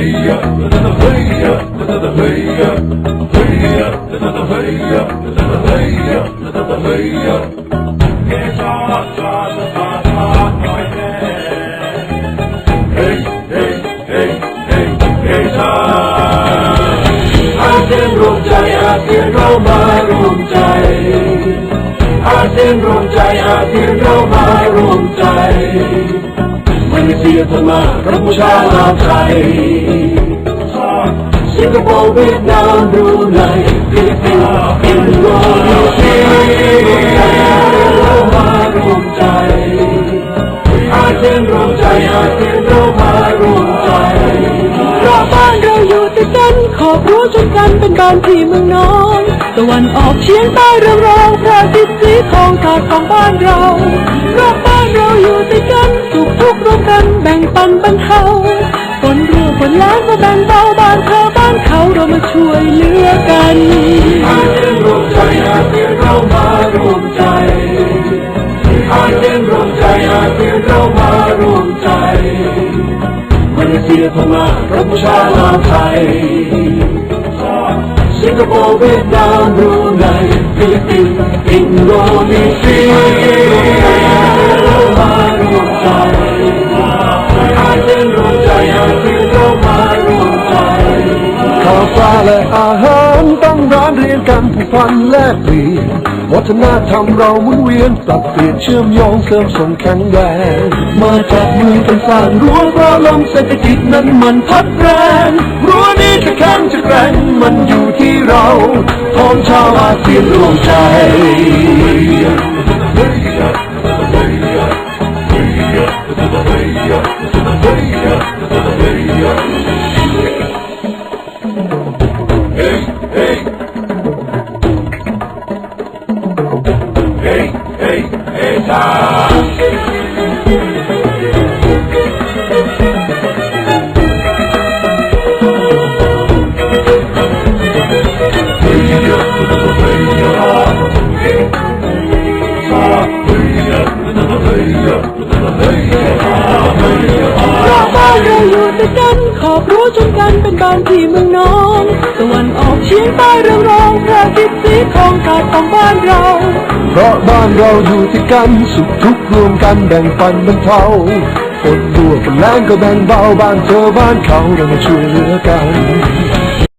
hey up, another hey up, another hey up, hey up, another hey up, another hey up, another hey up. It's all time about hot noises. Hey, hey, hey, hey, hey, time. Atin room jai, atin no maroon jai. Atin room jai, atin no maroon jai. รามารวมาเซียพม่ากัมพูชาลาวไทยสิงคโปร์เวียดนามบรูไนฟิลิปปินส์อินโดนีเซียเรามารวมใจอาเซียนรวมใจอาเซียนเรามารวมใจราะบ้านเราอยู่ติดกันขอบรั้ชนกันเป็นบ้านที่เมืองนอนตะวันออกเฉียงใต้เรืองรองพระอาทิตย์สีทองกาดของบ้านเราราะบ้านเราอยู่ติดกัน ทุกข์ร่วมกันแบ่งปันบรรเทาฝนเรั่วฝนแล้งก็แบ่งเบาบ้านเธอบ้านเขาเรามาช่วยเหลือกันอาเซียนรวมใจอาเซียนเรามารวมใจอาเซียนรวมใจอาเซียนเรามารวมใจมาเลเซียพม่ากัมพูชาลาวไทยสิงคโปร์เวียดนามบรูไนฟิลิปปินส์อินโดนีเซีย และอาหารตั้งร้านเรียนกันผูกพันแลกเปลี่ยนวัฒนธรรมเราหมุนเวียนปรับเปลี่ยนเชื่อมโยงเสริมส่งแข็งแรงมาจากมือกันสร้างรั้วเพราะลมเศรษฐกิจนั้นมันพัดแรงรั้วนี้จะแข็งจะแกร่งมันอยู่ที่เราของชาวอาเซียนรวมใจ บ้านเราอยู่ติดกันขอบรั้วชนกันเป็นบ้านที่เมืองนอนตะวันออกเฉียงใต้เรืองรองพระอาทิตย์สีทองกาดของบ้านเรา เพราะบ้านเราอยู่ที่กันสุขทุกข์รวมกันแบ่งปันบรรเทาฝนรั่วฝนแรงก็แบ่งเบาบ้านเธอบ้านเขาเรามาช่วยเหลือกัน